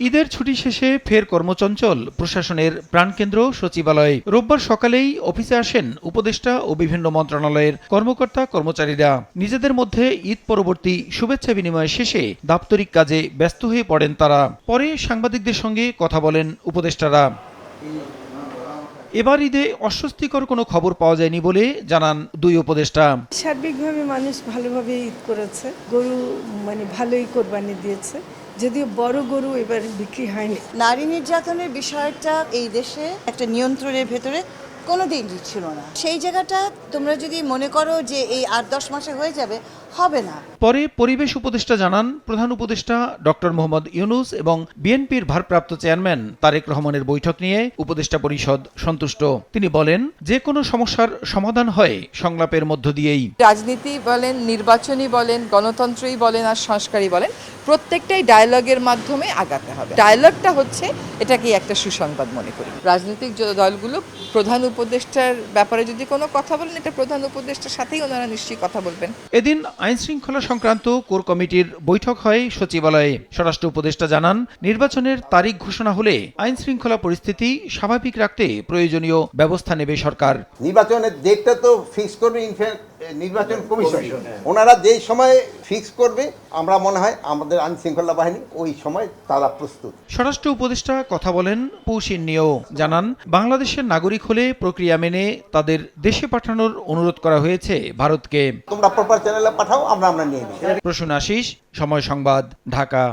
ঈদের ছুটি শেষে ফের কর্মচঞ্চল। প্রশাসনের প্রাণকেন্দ্র সচিবালয়ে। রোববার সকালেই অফিসে আসেন উপদেষ্টা ও বিভিন্ন মন্ত্রণালয়ের কর্মকর্তা কর্মচারীরা। নিজেদের মধ্যে ঈদ পরবর্তী শুভেচ্ছা বিনিময় শেষে দাপ্তরিক কাজে ব্যস্ত হয়ে পড়েন তারা। পরে সাংবাদিকদের সঙ্গে কথা বলেন উপদেষ্টারা। এবার ঈদে অস্বস্তিকর কোনো খবর পাওয়া যায়নি বলে জানান দুই উপদেষ্টা। সার্বিকভাবে মানুষ ভালোভাবে ঈদ করেছে। গরু মানে ভালোই কোরবানি দিয়েছে। যদিও বড় গরু এবার বিক্রি হয়নি। নারী নির্যাতনের বিষয়টা এই দেশে একটা নিয়ন্ত্রণের ভেতরে কোনো দিন ছিল না। সেই জায়গাটা তোমরা যদি মনে করো যে এই আট দশ মাসে হয়ে যাবে হবে না। পরে পরিবেশ উপদেষ্টা জানান প্রধান উপদেষ্টা ডক্টর মোহাম্মদ ইউনুস এবং বিএনপির ভারপ্রাপ্ত চেয়ারম্যান তারেক রহমানের বৈঠক নিয়ে উপদেষ্টা পরিষদ সন্তুষ্ট। তিনি বলেন যে কোনো সমস্যার সমাধান হয় সংলাপের মধ্য দিয়েই। রাজনীতি বলেন নির্বাচনী বলেন গণতন্ত্রই বলেন আর সংস্কারই বলেন প্রত্যেকটাই ডায়ালগের মাধ্যমে আগাতে হবে। ডায়ালগটা হচ্ছে এটাকে একটা সুসংবাদ মনে করি। রাজনৈতিক দলগুলো প্রধান উপদেষ্টার ব্যাপারে যদি কোনো কথা বলেন এটা প্রধান উপদেষ্টার সাথেই ওনারা নিশ্চয়ই কথা বলবেন। এদিন আইন শৃঙ্খলা সংক্রান্ত কোর কমিটির বৈঠক হয় সচিবালয়ে। স্বরাষ্ট্র উপদেষ্টা জানান নির্বাচনের তারিখ ঘোষণা হলে আইন শৃঙ্খলা পরিস্থিতি স্বাভাবিক রাখতে প্রয়োজনীয় ব্যবস্থা নেবে সরকার। নির্বাচনের ডেটটা তো ফিক্স করবে ইনফ্যাক্ট নির্বাচন কমিশন। ওনারা যেই সময় ফিক্স করবে আমরা মনে হয় আমাদের আইন শৃঙ্খলা বাহিনী ওই সময় তারা প্রস্তুত। স্বরাষ্ট্র উপদেষ্টা কথা বলেন পৌষিন নিয়েও জানান বাংলাদেশের নাগরিক হলে প্রক্রিয়া মেনে তাদের দেশে পাঠানোর অনুরোধ করা হয়েছে ভারতকে। তোমরা প্রপার চ্যানেলে পাঠাও আমরা আমরা নিয়ে নিই। প্রসূন আশিস সময় সংবাদ ঢাকা।